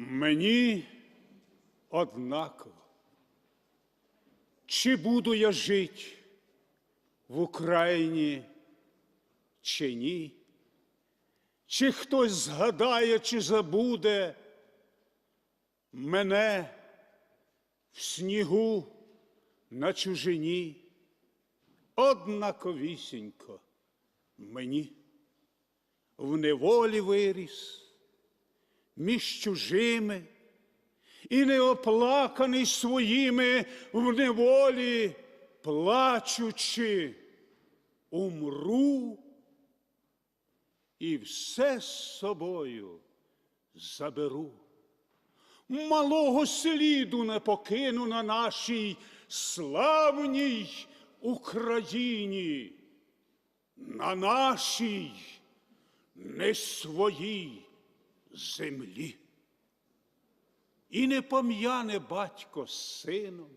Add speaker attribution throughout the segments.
Speaker 1: Мені однаково, чи буду я жити в Україні, чи ні, чи хтось згадає, чи забуде мене в снігу на чужині, однаковісінько мені. В неволі виріс між чужими і неоплаканий своїми в неволі, плачучи, умру і все з собою заберу. Малого сліду не покину на нашій славній Україні, на нашій не своїй землі. І не пом'яне батько з сином,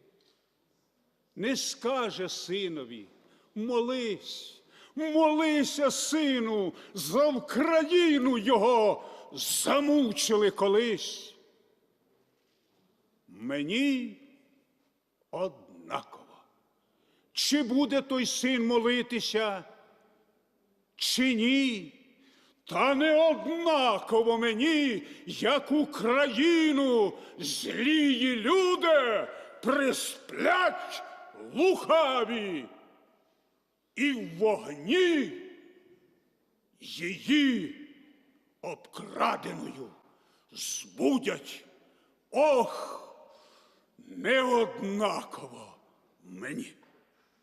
Speaker 1: не скаже синові, молись, молися, сину, за Україну його замучили колись. Мені однаково, чи буде той син молитися, чи ні. Та не однаково мені, як Україну злії люди присплять лукаві, і в вогні її обкраденою збудять. Ох, неоднаково мені.